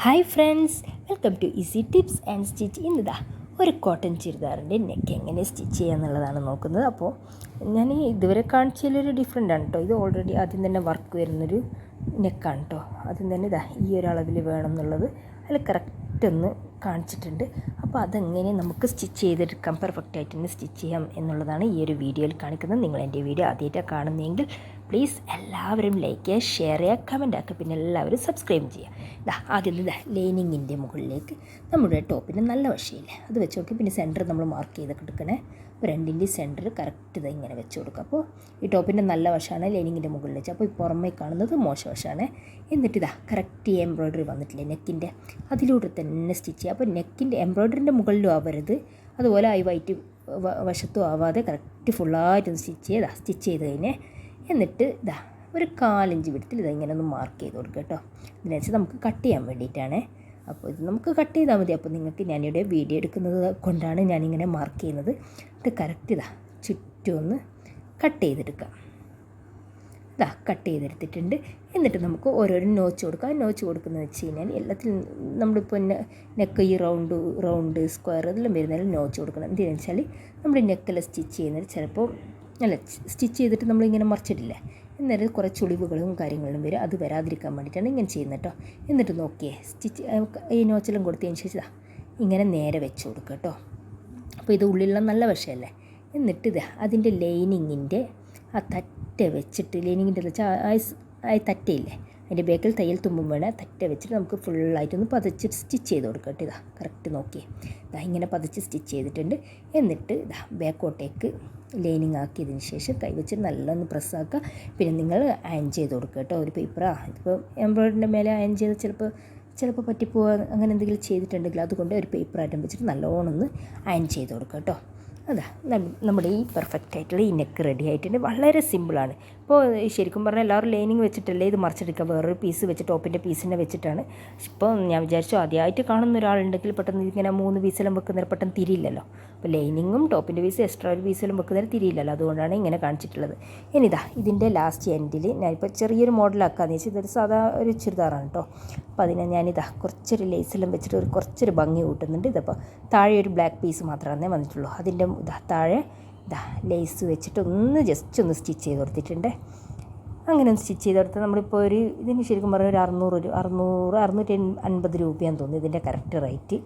Hi friends welcome to easy tips and stitch ഇന്നിതാ ഒരു cotton ചുരിദാറിന്റെ നെക്ക് എങ്ങനെ സ്റ്റിച്ച് ചെയ്യുക എന്നുള്ളതാണ് നോക്കുന്നത്. അപ്പോൾ ഞാൻ ഇതുവരെ കാണിച്ചതിലൊരു ഡിഫറെന്റ് ആണ് കേട്ടോ ഇത് ഓൾറെഡി ആദ്യം തന്നെ വർക്ക് വരുന്നൊരു നെക്കാണ് കേട്ടോ ആദ്യം തന്നെ ഇതാ ഈ ഒരു അളവിൽ വേണം എന്നുള്ളത്. അതിൽ കറക്റ്റ് ഒന്ന് കാണിച്ചിട്ടുണ്ട്. അപ്പോൾ അതെങ്ങനെ നമുക്ക് സ്റ്റിച്ച് ചെയ്തെടുക്കാം പെർഫെക്റ്റ് ആയിട്ട് തന്നെ സ്റ്റിച്ച് ചെയ്യാം എന്നുള്ളതാണ് ഈ ഒരു വീഡിയോയിൽ കാണിക്കുന്നത്. നിങ്ങൾ എന്റെ വീഡിയോ ആദ്യമായിട്ടാണ് കാണുന്നതെങ്കിൽ പ്ലീസ് എല്ലാവരും ലൈക്ക് ചെയ്യുക ഷെയർ ചെയ്യുക കമന്റ് ആക്കുക പിന്നെ എല്ലാവരും സബ്സ്ക്രൈബ് ചെയ്യുക. ഇതാ ആദ്യം ഇതാ ലൈനിങ്ങിന്റെ മുകളിലേക്ക് നമ്മുടെ ടോപ്പിന് നല്ല വശയില്ലേ? അത് വെച്ച് നോക്കി പിന്നെ സെന്റർ നമ്മൾ മാർക്ക് ചെയ്തൊക്കെ എടുക്കണേ. രണ്ടിന്റെ സെന്റർ കറക്റ്റ് ഇത് ഇങ്ങനെ വെച്ച് കൊടുക്കുക അപ്പോൾ ഈ ടോപ്പിന്റെ നല്ല വശമാണ് ലൈനിങ്ങിന്റെ മുകളിൽ വെച്ച്. അപ്പോൾ ഈ പുറമേ കാണുന്നത് മോശം വശമാണ്. എന്നിട്ട് ഇതാ കറക്റ്റ് ഈ എംബ്രോയ്ഡറി വന്നിട്ടില്ലേ നെക്കിന്റെ അതിലൂടെ തന്നെ സ്റ്റിച്ച് ചെയ്യുക. അപ്പോൾ നെക്കിന്റെ എംബ്രോയ്ഡറിന്റെ മുകളിലും ആവരുത്. അതുപോലെ ഈ വൈറ്റ് വശത്തും ആവാതെ കറക്റ്റ് ഫുള്ളായിട്ടൊന്ന് സ്റ്റിച്ച് ചെയ്താ സ്റ്റിച്ച് ചെയ്ത് കഴിഞ്ഞ് എന്നിട്ട് ഇതാ ഒരു കാലഞ്ച് വിടത്തിൽ ഇത് ഇങ്ങനെ ഒന്ന് മാർക്ക് ചെയ്ത് കൊടുക്കുക കേട്ടോ. ഇതിനനുസരിച്ച് നമുക്ക് കട്ട് ചെയ്യാൻ വേണ്ടിയിട്ടാണ്. അപ്പോൾ ഇത് നമുക്ക് കട്ട് ചെയ്താൽ മതി. അപ്പോൾ നിങ്ങൾക്ക് ഞാനിവിടെ വീഡിയോ എടുക്കുന്നത് കൊണ്ടാണ് ഞാനിങ്ങനെ മാർക്ക് ചെയ്യുന്നത്. ഇത് കറക്റ്റ് ഇതാ. ചുറ്റും ഒന്ന് കട്ട് ചെയ്തെടുക്കാം. ഇതാ കട്ട് ചെയ്തെടുത്തിട്ടുണ്ട്. എന്നിട്ട് നമുക്ക് ഓരോരോ നോച്ച് കൊടുക്കാം. നോച്ച് കൊടുക്കുന്നത് വെച്ച് കഴിഞ്ഞാൽ എല്ലാത്തിലും നമ്മളിപ്പോൾ നെക്ക് ഈ റൗണ്ട് റൗണ്ട് സ്ക്വയർ ഇതെല്ലാം വരുന്നതിൽ നോച്ച് കൊടുക്കണം. എന്തിനാണെന്ന് വെച്ചാൽ നമ്മൾ നെക്കെല്ലാം സ്റ്റിച്ച് ചെയ്യുന്നത് ചിലപ്പോൾ അല്ല സ്റ്റിച്ച് ചെയ്തിട്ട് നമ്മളിങ്ങനെ മറിച്ചിട്ടില്ലേ അന്നേരം കുറച്ച് ചുളിവുകളും കാര്യങ്ങളും വരും. അത് വരാതിരിക്കാൻ വേണ്ടിയിട്ടാണ് ഇങ്ങനെ ചെയ്യുന്നത് കേട്ടോ. എന്നിട്ട് നോക്കിയേ സ്റ്റിച്ച് ഈ നോച്ചെല്ലാം കൊടുത്തതിന് ശേഷം ഇങ്ങനെ നേരെ വെച്ച് കൊടുക്കുക കേട്ടോ. അപ്പോൾ ഇത് ഉള്ളിലുള്ള നല്ല വശമല്ലേ? എന്നിട്ട് ഇത് അതിന്റെ ലൈനിങ്ങിന്റെ ആ തറ്റ വെച്ചിട്ട് ലൈനിങ്ങിന്റെ വെച്ചാൽ തറ്റയില്ലേ? അതിന്റെ ബേക്കിൽ തയ്യൽ തുമ്പും വേണേൽ തറ്റ വെച്ചിട്ട് നമുക്ക് ഫുള്ളായിട്ടൊന്ന് പതച്ച് സ്റ്റിച്ച് ചെയ്ത് കൊടുക്കട്ടെ ഇതാ. കറക്റ്റ് നോക്കിയേ. ഇതാ ഇങ്ങനെ പതച്ച് സ്റ്റിച്ച് ചെയ്തിട്ടുണ്ട്. എന്നിട്ട് ഇതാ ബാക്കോട്ടേക്ക് ലൈനിങ് ആക്കിയതിന് ശേഷം കൈവച്ച് നല്ലൊന്ന് പ്രസ്സാക്കുക. പിന്നെ നിങ്ങൾ അയൺ ചെയ്ത് കൊടുക്കുക കേട്ടോ. ഒരു പേപ്പറാ. ഇതിപ്പോൾ എംബ്രോയിഡറിന്റെ മേലെ അയൺ ചെയ്ത് ചിലപ്പോൾ ചിലപ്പോൾ പറ്റിപ്പോവുക അങ്ങനെ എന്തെങ്കിലും ചെയ്തിട്ടുണ്ടെങ്കിൽ അതുകൊണ്ട് ഒരു പേപ്പർ ആയിട്ടും വെച്ചിട്ട് നല്ലോണം ഒന്ന് അയൺ ചെയ്ത് കൊടുക്കുക കേട്ടോ. അതാ. നമ്മുടെ ഈ പെർഫെക്റ്റ് ആയിട്ടുള്ള ഈ നെക്ക് റെഡി ആയിട്ടുണ്ട് വളരെ സിമ്പിളാണ് ഇപ്പോൾ ശരിക്കും പറഞ്ഞാൽ എല്ലാവരും ലൈനിങ് വെച്ചിട്ടല്ലേ ഇത് മറിച്ചെടുക്കുക. വേറൊരു പീസ് വെച്ച് ടോപ്പിന്റെ പീസിനെ വെച്ചിട്ടാണ്. ഇപ്പോൾ ഞാൻ വിചാരിച്ചു ആദ്യമായിട്ട് കാണുന്ന ഒരാളുണ്ടെങ്കിൽ പെട്ടെന്ന് ഇങ്ങനെ മൂന്ന് പീസെല്ലാം വെക്കുന്നതിന് പെട്ടെന്ന് തിരിയില്ലല്ലോ. അപ്പോൾ ലൈനിങ്ങും ടോപ്പിന്റെ പീസ് എക്സ്ട്രാ ഒരു പീസെല്ലാം വെക്കുന്നതിന് തിരിയില്ലല്ലോ. അതുകൊണ്ടാണ് ഇങ്ങനെ കാണിച്ചിട്ടുള്ളത്. ഇനിതാ ഇതിന്റെ ലാസ്റ്റ് എൻഡിൽ ഞാനിപ്പോൾ ചെറിയൊരു മോഡലാക്കാന്ന് വെച്ചാൽ ഇതൊരു സാധാ ഒരു ചുരിദാറാണ് കേട്ടോ അപ്പോൾ അതിനെ ഞാനിതാ കുറച്ചൊരു ലേസെല്ലാം വെച്ചിട്ട് ഒരു കുറച്ചൊരു ഭംഗി കൂട്ടുന്നുണ്ട്. ഇതിപ്പോൾ താഴെ ഒരു ബ്ലാക്ക് പീസ് മാത്രമേ വന്നിട്ടുള്ളൂ. അതിന്റെ താഴെ ഇതാ ലേസ് വെച്ചിട്ട് ഒന്ന് ജസ്റ്റ് ഒന്ന് സ്റ്റിച്ച് ചെയ്ത് കൊടുത്തിട്ടുണ്ട്. അങ്ങനെ ഒന്ന് സ്റ്റിച്ച് ചെയ്ത് കൊടുത്താൽ നമ്മളിപ്പോൾ ഒരു ഇതിന് ശരിക്കും പറഞ്ഞാൽ ഒരു അറുന്നൂറ് ഒരു അറുന്നൂറ് അറുന്നൂറ്റി അൻപത് രൂപയാണെന്ന് തോന്നുന്നു ഇതിന്റെ കറക്റ്റ് റേറ്റ്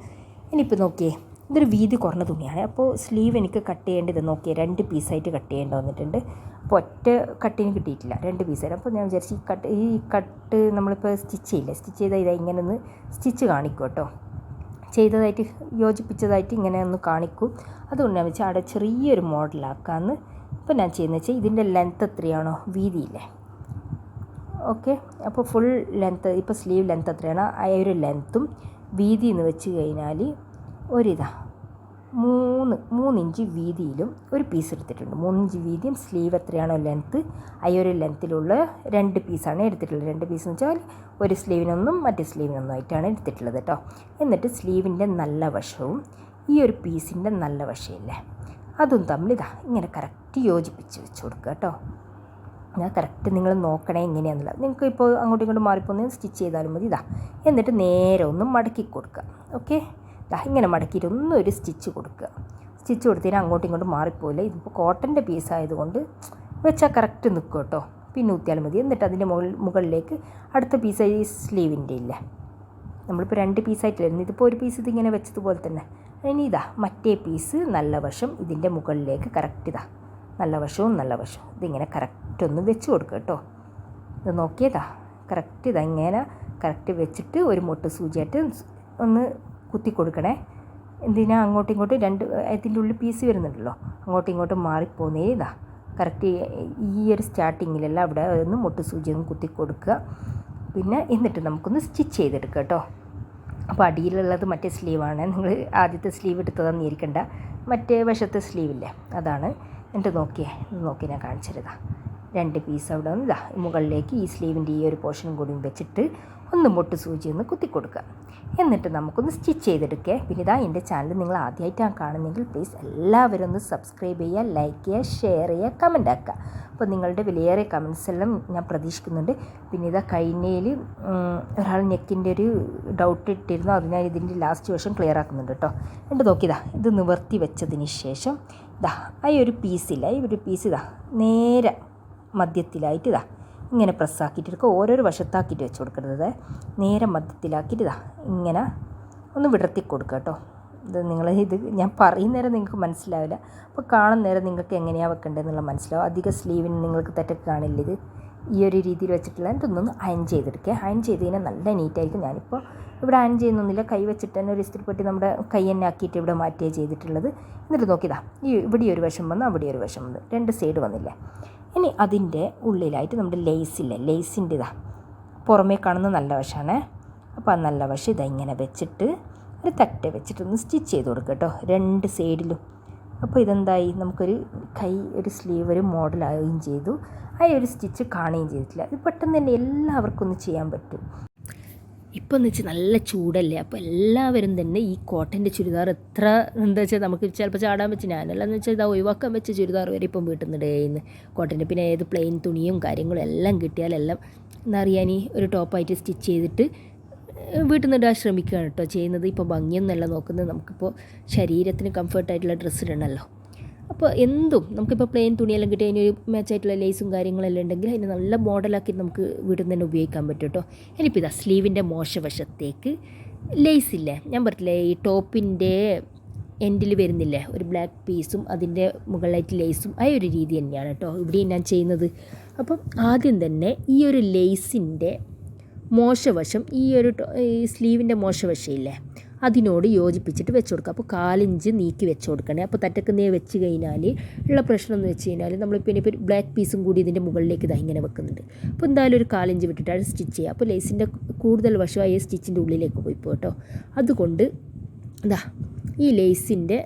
ഇനിയിപ്പോൾ നോക്കിയേ ഇതൊരു വീതി കുറഞ്ഞ തുണിയാണ്. അപ്പോൾ സ്ലീവ് എനിക്ക് കട്ട് ചെയ്യേണ്ടത് നോക്കിയേ രണ്ട് പീസായിട്ട് കട്ട് ചെയ്യേണ്ടി വന്നിട്ടുണ്ട്. അപ്പോൾ ഒറ്റ കട്ടിന് കിട്ടിയിട്ടില്ല രണ്ട് പീസായിട്ട് അപ്പോൾ ഞാൻ വിചാരിച്ചു ഈ കട്ട് ഈ കട്ട് നമ്മളിപ്പോൾ സ്റ്റിച്ച് ചെയ്യില്ല? സ്റ്റിച്ച് ചെയ്താൽ ഇതാ ഇങ്ങനെ ഒന്ന് സ്റ്റിച്ച് കാണിക്കും കേട്ടോ. ചെയ്തതായിട്ട് യോജിപ്പിച്ചതായിട്ട് ഇങ്ങനെ ഒന്ന് കാണിക്കും. അതുകൊണ്ട് ഞാൻ വെച്ചാൽ അവിടെ ചെറിയൊരു മോഡലാക്കാമെന്ന് ഇപ്പോൾ ഞാൻ ചെയ്യുന്നത് വെച്ചാൽ ഇതിന്റെ ലെങ്ത്ത് എത്രയാണോ വീതിയില്ലേ. ഓക്കെ അപ്പോൾ ഫുൾ ലെങ്ത്ത് ഇപ്പോൾ സ്ലീവ് ലെങ്ത്ത് എത്രയാണോ? ആ ഒരു ലെങ്ത്തും വീതി എന്ന് വെച്ച് കഴിഞ്ഞാൽ ഒരിതാ. മൂന്ന് മൂന്നിഞ്ച് വീതിയിലും ഒരു പീസ് എടുത്തിട്ടുണ്ട്. മൂന്നിഞ്ച് വീതിയും സ്ലീവ് എത്രയാണോ ലെങ്ത്ത് ആ ഒരു ലെങ്ത്തിലുള്ള രണ്ട് പീസാണ് എടുത്തിട്ടുള്ളത്. രണ്ട് പീസ് എന്ന് വെച്ചാൽ ഒരു സ്ലീവിനൊന്നും മറ്റ് സ്ലീവിനൊന്നും ആയിട്ടാണ് എടുത്തിട്ടുള്ളത് കേട്ടോ എന്നിട്ട് സ്ലീവിന്റെ നല്ല വശവും ഈ ഒരു പീസിന്റെ നല്ല വശമില്ലേ അതും തമ്മിൽ ഇതാ ഇങ്ങനെ കറക്റ്റ് യോജിപ്പിച്ച് വെച്ച് കൊടുക്കുക കേട്ടോ ഞാൻ കറക്റ്റ് നിങ്ങൾ നോക്കണേ എങ്ങനെയാണെന്നുള്ളത് നിങ്ങൾക്ക് ഇപ്പോൾ അങ്ങോട്ടും ഇങ്ങോട്ടും മാറിപ്പോന്ന് സ്റ്റിച്ച് ചെയ്താലും മതി ഇതാ. എന്നിട്ട് നേരെ ഒന്ന് മടക്കി കൊടുക്കുക. ഓക്കെ ഇങ്ങനെ മടക്കി ഒന്ന് ഒരു സ്റ്റിച്ച് കൊടുക്കുക. സ്റ്റിച്ച് കൊടുത്തതിന് അങ്ങോട്ടും ഇങ്ങോട്ടും മാറിപ്പോയില്ല. ഇതിപ്പോൾ കോട്ടന്റെ പീസ് ആയതുകൊണ്ട് വെച്ചാൽ കറക്റ്റ് നിൽക്കും കേട്ടോ. പിന്നെ ഊത്തിയാൽ മതി. എന്നിട്ട് അതിന്റെ മുകളിലേക്ക് അടുത്ത പീസ് ഈ സ്ലീവിന്റെ ഇല്ല. നമ്മളിപ്പോൾ രണ്ട് പീസായിട്ടില്ലായിരുന്നു ഇതിപ്പോൾ ഒരു പീസ് ഇതിങ്ങനെ വെച്ചതുപോലെ തന്നെ. ഇനി ഇതാ മറ്റേ പീസ് നല്ല വശം ഇതിന്റെ മുകളിലേക്ക് കറക്റ്റ് ഇതാ. നല്ല വശവും നല്ല വശവും. ഇതിങ്ങനെ കറക്റ്റ് ഒന്ന് വെച്ച് കൊടുക്കുക കേട്ടോ. ഇത് നോക്കിയതാ കറക്റ്റ് ഇതാ. ഇങ്ങനെ കറക്റ്റ് വെച്ചിട്ട് ഒരു മുട്ട സൂചിയായിട്ട് ഒന്ന് കുത്തി കൊടുക്കണേ എന്തിനാ അങ്ങോട്ടും ഇങ്ങോട്ടും രണ്ട് ഇതിന്റെ ഉള്ളിൽ പീസ് വരുന്നുണ്ടല്ലോ. അങ്ങോട്ടും ഇങ്ങോട്ടും മാറിപ്പോന്നേ ഇതാ. കറക്റ്റ് ഈ ഒരു സ്റ്റാർട്ടിങ്ങിലല്ല അവിടെ ഒന്ന് മുട്ട് സൂചി ഒന്ന് കുത്തി കൊടുക്കുക പിന്നെ എന്നിട്ട് നമുക്കൊന്ന് സ്റ്റിച്ച് ചെയ്തെടുക്കുക കേട്ടോ. അപ്പോൾ അടിയിലുള്ളത് മറ്റേ സ്ലീവാണ് നിങ്ങൾ ആദ്യത്തെ സ്ലീവ് എടുത്തതെന്ന് ഇരിക്കണ്ട മറ്റേ വശത്തെ സ്ലീവില്ലേ അതാണ്. എന്നിട്ട് നോക്കിയേ നോക്കി ഞാൻ കാണിച്ചിരുതാ രണ്ട് പീസ് അവിടെ ഒന്ന് ഇതാ മുകളിലേക്ക് ഈ സ്ലീവിന്റെ ഈ ഒരു പോർഷനും കൂടി വെച്ചിട്ട് ഒന്ന് മുട്ട് സൂചി ഒന്ന് കുത്തി കൊടുക്കുക. എന്നിട്ട് നമുക്കൊന്ന് സ്റ്റിച്ച് ചെയ്തെടുക്കുക. പിന്നെ ഇതാ എന്റെ ചാനൽ നിങ്ങൾ ആദ്യമായിട്ടാണ് കാണുന്നെങ്കിൽ പ്ലീസ് എല്ലാവരും ഒന്ന് സബ്സ്ക്രൈബ് ചെയ്യുക ലൈക്ക് ചെയ്യുക ഷെയർ ചെയ്യുക കമന്റ് ആക്കുക. അപ്പോൾ നിങ്ങളുടെ വിലയേറിയ കമൻസ് എല്ലാം ഞാൻ പ്രതീക്ഷിക്കുന്നുണ്ട്. പിന്നെ ഇതാ കഴിഞ്ഞയിൽ ഒരാൾ നെക്കിന്റെ ഒരു ഡൗട്ട് ഇട്ടിരുന്നു. അത് ഞാൻ ഇതിന്റെ ലാസ്റ്റ് വേഷം ക്ലിയർ ആക്കുന്നുണ്ട് കേട്ടോ. എന്നിട്ട് നോക്കിയതാ ഇത് നിവർത്തി വെച്ചതിന് ശേഷം ഇതാ ആ ഒരു പീസില്ല ഈ ഒരു പീസ് ഇതാ നേരെ മധ്യത്തിലായിട്ട് ഇതാ ഇങ്ങനെ പ്രസ്സാക്കിയിട്ട് എടുക്കുക ഓരോരോ വശത്താക്കിയിട്ട് വെച്ച് കൊടുക്കരുത്. നേരെ മധ്യത്തിലാക്കിയിട്ട് ഇതാ ഇങ്ങനെ ഒന്ന് വിടർത്തി കൊടുക്കുക കേട്ടോ. ഇത് നിങ്ങൾ ഇത് ഞാൻ പറയുന്നേരം നിങ്ങൾക്ക് മനസ്സിലാവില്ല. അപ്പോൾ കാണുന്ന നേരം നിങ്ങൾക്ക് എങ്ങനെയാണ് വെക്കേണ്ടതെന്നുള്ള മനസ്സിലാവും. അധികം സ്ലീവിന് നിങ്ങൾക്ക് തെറ്റൊക്കെ കാണില്ല ഇത്. ഈ ഒരു രീതിയിൽ വെച്ചിട്ടുള്ള ഇതൊന്നൊന്ന് അയൺ ചെയ്തെടുക്കുക അയൺ ചെയ്ത് കഴിഞ്ഞാൽ നല്ല നീറ്റായിരിക്കും ഞാനിപ്പോൾ ഇവിടെ അയൺ ചെയ്യുന്നൊന്നുമില്ല കൈ വെച്ചിട്ട് തന്നെ ഒരു ഇസ്തിരിപ്പെട്ടി നമ്മുടെ കൈ തന്നെ ആക്കിയിട്ട് ഇവിടെ മാറ്റിയേ ചെയ്തിട്ടുള്ളത്. എന്നിട്ട് നോക്കിയതാ ഈ ഇവിടെ ഒരു വശം വന്നു അവിടെ ഒരു വശം വന്നു. രണ്ട് സൈഡ് വന്നില്ല? ഇനി അതിന്റെ ഉള്ളിലായിട്ട് നമ്മുടെ ലേസില്ലേ ലേസിന്റെ ഇതാ പുറമേ കാണുന്ന നല്ല വശമാണ് അപ്പോൾ ആ നല്ല വശം ഇതാ ഇങ്ങനെ വെച്ചിട്ട് ഒരു തട്ട വെച്ചിട്ടൊന്ന് സ്റ്റിച്ച് ചെയ്ത് കൊടുക്കുക കേട്ടോ രണ്ട് സൈഡിലും. അപ്പോൾ ഇതെന്തായി? നമുക്കൊരു കൈ ഒരു സ്ലീവ് ഒരു മോഡലാവുകയും ചെയ്തു. ആ ഒരു സ്റ്റിച്ച് കാണുകയും ചെയ്തിട്ടില്ല. ഇത് പെട്ടെന്ന് തന്നെ എല്ലാവർക്കും ഒന്ന് ചെയ്യാൻ പറ്റും. ഇപ്പം എന്ന് വെച്ചാൽ നല്ല ചൂടല്ലേ? അപ്പോൾ എല്ലാവരും തന്നെ ഈ കോട്ടന്റെ ചുരിദാർ എത്ര എന്താ വെച്ചാൽ നമുക്ക് ചിലപ്പോൾ ചാടാൻ വെച്ച് ഞാനല്ല എന്ന് വെച്ചാൽ ഇതാ ഒഴിവാക്കാൻ വെച്ച ചുരിദാർ വരെ ഇപ്പം വീട്ടിൽ നിന്ന് കോട്ടന്റെ പിന്നെ ഏത് പ്ലെയിൻ തുണിയും കാര്യങ്ങളും എല്ലാം കിട്ടിയാലെല്ലാം എന്താ അറിയാൻ ഒരു ടോപ്പായിട്ട് സ്റ്റിച്ച് ചെയ്തിട്ട് വീട്ടിൽ നിന്ന് ഇടാൻ ശ്രമിക്കുകയാണ് കേട്ടോ ചെയ്യുന്നത്. ഇപ്പോൾ ഭംഗിയൊന്നല്ല നോക്കുന്നത്. നമുക്കിപ്പോൾ ശരീരത്തിന് കംഫർട്ടായിട്ടുള്ള ഡ്രസ്സ് ഇടണമല്ലോ. അപ്പോൾ എന്തും നമുക്കിപ്പോൾ പ്ലെയിൻ തുണിയെല്ലാം കിട്ടി അതിനൊരു മാച്ചായിട്ടുള്ള ലേസും കാര്യങ്ങളെല്ലാം ഉണ്ടെങ്കിൽ അതിനെ നല്ല മോഡലാക്കി നമുക്ക് വീട്ടിൽ നിന്ന് തന്നെ ഉപയോഗിക്കാൻ പറ്റും കേട്ടോ. ഇനിയിപ്പോൾ ഇതാ സ്ലീവിന്റെ മോശവശത്തേക്ക് ലേസ് ഇല്ലേ? ഞാൻ പറഞ്ഞില്ലേ ഈ ടോപ്പിന്റെ എൻഡിൽ വരുന്നില്ലേ? ഒരു ബ്ലാക്ക് പീസും അതിന്റെ മുകളിലായിട്ട് ലേസും ആ ഒരു രീതി തന്നെയാണ് കേട്ടോ ഇവിടെയും ഞാൻ ചെയ്യുന്നത്. അപ്പം ആദ്യം തന്നെ ഈ ഒരു ലേസിന്റെ മോശവശം ഈ ഒരു ഈ സ്ലീവിന്റെ മോശവശമില്ലേ അതിനോട് യോജിപ്പിച്ചിട്ട് വെച്ച് കൊടുക്കുക. അപ്പോൾ കാലിഞ്ച് നീക്കി വെച്ച് കൊടുക്കണേ. അപ്പോൾ തറ്റക്കുന്നേ വെച്ച് കഴിഞ്ഞാൽ ഉള്ള പ്രശ്നം എന്ന് വെച്ച് കഴിഞ്ഞാൽ നമ്മളിപ്പോൾ ഇനിയിപ്പോൾ ബ്ലാക്ക് പീസും കൂടി ഇതിന്റെ മുകളിലേക്ക് ഇതാ ഇങ്ങനെ വെക്കുന്നുണ്ട്. അപ്പോൾ എന്തായാലും ഒരു കാലിഞ്ച് വിട്ടിട്ടാണ് സ്റ്റിച്ച് ചെയ്യുക. അപ്പോൾ ലേസിന്റെ കൂടുതൽ വശമായി സ്റ്റിച്ചിന്റെ ഉള്ളിലേക്ക് പോയി പോട്ടോ അതുകൊണ്ട് ഇതാ ഈ ലേസിന്റെ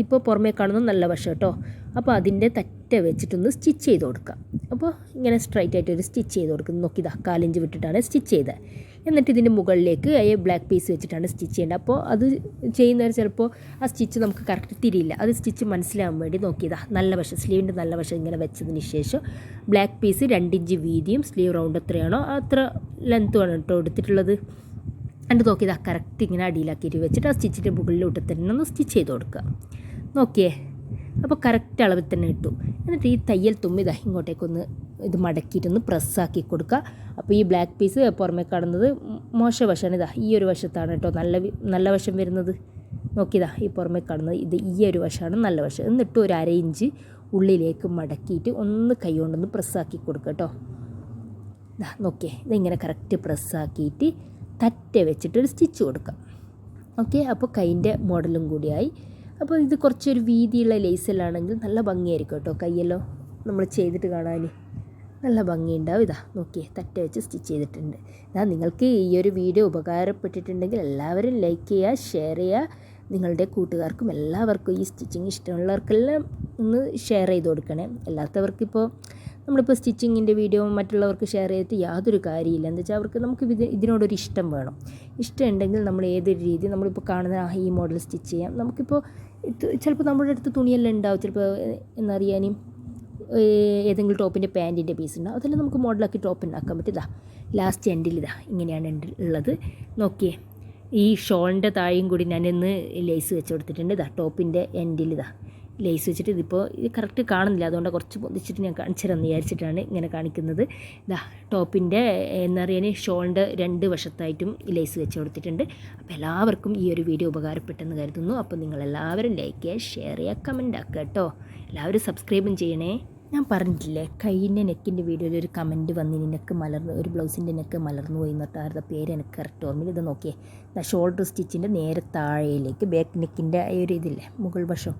ഇപ്പോൾ പുറമേ കാണുന്ന നല്ല വശം കേട്ടോ. അപ്പോൾ അതിന്റെ തറ്റ വെച്ചിട്ടൊന്ന് സ്റ്റിച്ച് ചെയ്ത് കൊടുക്കുക. അപ്പോൾ ഇങ്ങനെ സ്ട്രൈറ്റ് ആയിട്ട് ഒരു സ്റ്റിച്ച് ചെയ്ത് കൊടുക്കുന്നത് നോക്കിയതാ കാലിഞ്ച് വിട്ടിട്ടാണ് സ്റ്റിച്ച് ചെയ്തത്. എന്നിട്ട് ഇതിന്റെ മുകളിലേക്ക് ഈ ബ്ലാക്ക് പീസ് വെച്ചിട്ടാണ് സ്റ്റിച്ച് ചെയ്യേണ്ടത്. അപ്പോൾ അത് ചെയ്യുന്നവർ ചിലപ്പോൾ ആ സ്റ്റിച്ച് നമുക്ക് കറക്റ്റ് തിരിയില്ല. അത് സ്റ്റിച്ച് മനസ്സിലാകാൻ വേണ്ടി നോക്കിയതാ. നല്ല വശം സ്ലീവിന്റെ നല്ല വശം ഇങ്ങനെ വെച്ചതിന് ശേഷം ബ്ലാക്ക് പീസ് രണ്ടിഞ്ച് വീതിയും സ്ലീവ് റൗണ്ട് എത്രയാണോ അത്ര ലെങ്ത്തുമാണ് കേട്ടോ എടുത്തിട്ടുള്ളത്. എന്നിട്ട് നോക്കിയതാ കറക്റ്റ് ഇങ്ങനെ അടിയിലാക്കിയിട്ട് വെച്ചിട്ട് ആ സ്റ്റിച്ചിന്റെ മുകളിലോട്ട് തന്നെ ഒന്ന് സ്റ്റിച്ച് ചെയ്ത് കൊടുക്കുക. നോക്കിയേ. അപ്പോൾ കറക്റ്റ് അളവിൽ തന്നെ ഇട്ടു എന്നിട്ട് ഈ തയ്യൽ തുമ്മിതാ ഇങ്ങോട്ടേക്കൊന്ന് ഇത് മടക്കിയിട്ടൊന്ന് പ്രസ്സാക്കി കൊടുക്കുക. അപ്പോൾ ഈ ബ്ലാക്ക് പീസ് പുറമേ കാണുന്നത് മോശ വശമാണ്. ഇതാ ഈ ഒരു വശത്താണ് കേട്ടോ നല്ല നല്ല വശം വരുന്നത്. നോക്കിയതാ ഈ പുറമേ കാണുന്നത് ഇത് ഈ ഒരു വശമാണ് നല്ല വശം. എന്നിട്ട് ഒരു അര ഇഞ്ച് ഉള്ളിലേക്ക് മടക്കിയിട്ട് ഒന്ന് കൈ കൊണ്ടൊന്ന് പ്രസ്സാക്കി കൊടുക്കുക കേട്ടോ. ഇതാ നോക്കിയേ ഇതിങ്ങനെ കറക്റ്റ് പ്രസ്സാക്കിയിട്ട് തറ്റ വെച്ചിട്ട് ഒരു സ്റ്റിച്ച് കൊടുക്കുക ഓക്കെ അപ്പോൾ കൈന്റെ മോഡലും കൂടിയായി. അപ്പോൾ ഇത് കുറച്ചൊരു വീതിയുള്ള ലേസിലാണെങ്കിൽ നല്ല ഭംഗിയായിരിക്കും കേട്ടോ കയ്യല്ലോ നമ്മൾ ചെയ്തിട്ട് കാണാൻ. നല്ല ഭംഗിയുണ്ടാവും. ഇതാ നോക്കിയേ തട്ടി വെച്ച് സ്റ്റിച്ച് ചെയ്തിട്ടുണ്ട്. ഇതാ നിങ്ങൾക്ക് ഈ ഒരു വീഡിയോ ഉപകാരപ്പെട്ടിട്ടുണ്ടെങ്കിൽ എല്ലാവരും ലൈക്ക് ചെയ്യുക ഷെയർ ചെയ്യുക. നിങ്ങളുടെ കൂട്ടുകാർക്കും എല്ലാവർക്കും ഈ സ്റ്റിച്ചിങ് ഇഷ്ടമുള്ളവർക്കെല്ലാം ഒന്ന് ഷെയർ ചെയ്ത് കൊടുക്കണേ. അല്ലാത്തവർക്കിപ്പോൾ നമ്മളിപ്പോൾ സ്റ്റിച്ചിങ്ങിന്റെ വീഡിയോ മറ്റുള്ളവർക്ക് ഷെയർ ചെയ്തിട്ട് യാതൊരു കാര്യമില്ല. എന്താ വെച്ചാൽ അവർക്ക് നമുക്ക് ഇത് ഇതിനോടൊരു ഇഷ്ടം വേണം. ഇഷ്ടം ഉണ്ടെങ്കിൽ നമ്മൾ ഏതൊരു രീതി നമ്മളിപ്പോൾ കാണുന്ന ആ ഈ മോഡൽ സ്റ്റിച്ച് ചെയ്യാം. നമുക്കിപ്പോൾ ചിലപ്പോൾ നമ്മുടെ അടുത്ത് തുണിയെല്ലാം ഉണ്ടാവും. ചിലപ്പോൾ എന്നറിയാനും ഏതെങ്കിലും ടോപ്പിന്റെ പാന്റിന്റെ പീസ് ഉണ്ടാവും അതെല്ലാം നമുക്ക് മോഡലാക്കി ടോപ്പ് ഉണ്ടാക്കാൻ ഇതാ ലാസ്റ്റ് എൻഡിൽ ഇതാ ഇങ്ങനെയാണ് എൻഡിൽ ഉള്ളത്. നോക്കിയേ ഈ ഷോളിന്റെ താഴെയും കൂടി ഞാനിന്ന് ലേസ് വെച്ച് കൊടുത്തിട്ടുണ്ട്. ഇതാ ടോപ്പിന്റെ എൻഡിൽ ഇതാ ലേസ് വെച്ചിട്ട് ഇതിപ്പോൾ ഇത് കറക്റ്റ് കാണുന്നില്ല. അതുകൊണ്ട് കുറച്ച് പൊതിച്ചിട്ട് ഞാൻ കാണിച്ചു വിചാരിച്ചിട്ടാണ് ഇങ്ങനെ കാണിക്കുന്നത്. ഇതാ ടോപ്പിന്റെ എന്താ പറയുക ഷോളിന്റെ രണ്ട് വശത്തായിട്ടും ലേസ് വെച്ച് കൊടുത്തിട്ടുണ്ട്. അപ്പോൾ എല്ലാവർക്കും ഈ ഒരു വീഡിയോ ഉപകാരപ്പെട്ടെന്ന് കരുതുന്നു. അപ്പോൾ നിങ്ങളെല്ലാവരും ലൈക്ക് ചെയ്യുക ഷെയർ ചെയ്യുക കമന്റ് ആക്കുക കേട്ടോ. എല്ലാവരും സബ്സ്ക്രൈബും ചെയ്യണേ. ഞാൻ പറഞ്ഞിട്ടില്ലേ കൈയിന്റെ നെക്കിന്റെ വീഡിയോയിൽ ഒരു കമന്റ് വന്നിന് നിനക്ക് മലർന്നു ഒരു ബ്ലൗസിന്റെ നെക്ക് മലർന്നു പോയി എന്നിട്ട് ആരുടെ പേര് എനിക്ക് കറക്റ്റ് ഓർമ്മയില്ല. ഇത് നോക്കിയേ ഷോൾഡർ സ്റ്റിച്ചിന്റെ നേരെ താഴയിലേക്ക് ബാക്ക് നെക്കിന്റെ ആ ഒരു ഇതില്ലേ മുകൾ വശം.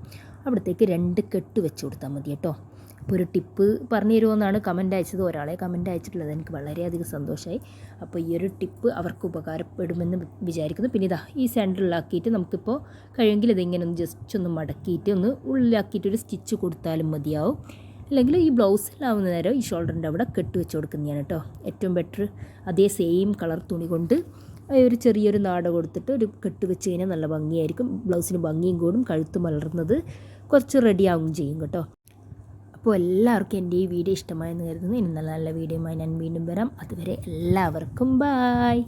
അവിടത്തേക്ക് രണ്ട് കെട്ട് വെച്ച് കൊടുത്താൽ മതി കേട്ടോ. അപ്പോൾ ഒരു ടിപ്പ് പറഞ്ഞു തരുമെന്നാണ് കമന്റ് അയച്ചത്. ഒരാളെ കമന്റ് അയച്ചിട്ടുള്ളത് എനിക്ക് വളരെയധികം സന്തോഷമായി അപ്പോൾ ഈ ഒരു ടിപ്പ് അവർക്ക് ഉപകാരപ്പെടുമെന്ന് വിചാരിക്കുന്നു. പിന്നെ ഇതാ ഈ സെന്ററിലാക്കിയിട്ട് നമുക്കിപ്പോൾ കഴിയുമെങ്കിൽ ഇതിങ്ങനെ ഒന്ന് ജസ്റ്റ് ഒന്ന് മടക്കിയിട്ട് ഒന്ന് ഉള്ളിലാക്കിയിട്ട് ഒരു സ്റ്റിച്ച് കൊടുത്താലും മതിയാവും. അല്ലെങ്കിൽ ഈ ബ്ലൗസിലാവുന്ന നേരം ഈ ഷോൾഡറിന്റെ അവിടെ കെട്ട് വെച്ച് കൊടുക്കുന്നതാണ് കേട്ടോ. ഏറ്റവും ബെറ്റർ അതേ സെയിം കളർ തുണി കൊണ്ട് ഒരു ചെറിയൊരു നാട കൊടുത്തിട്ട് ഒരു കെട്ട് വെച്ച് കഴിഞ്ഞാൽ നല്ല ഭംഗിയായിരിക്കും. ബ്ലൗസിന് ഭംഗിയും കൂടും കഴുത്ത് മലർന്നത് കുറച്ച് റെഡിയാവും ചെയ്യും കേട്ടോ. അപ്പോൾ എല്ലാവർക്കും എന്റെ ഈ വീഡിയോ ഇഷ്ടമായെന്ന് കരുതുന്നു. ഇനി നല്ല നല്ല വീഡിയോയുമായി ഞാൻ വീണ്ടും വരാം. അതുവരെ എല്ലാവർക്കും ബായ്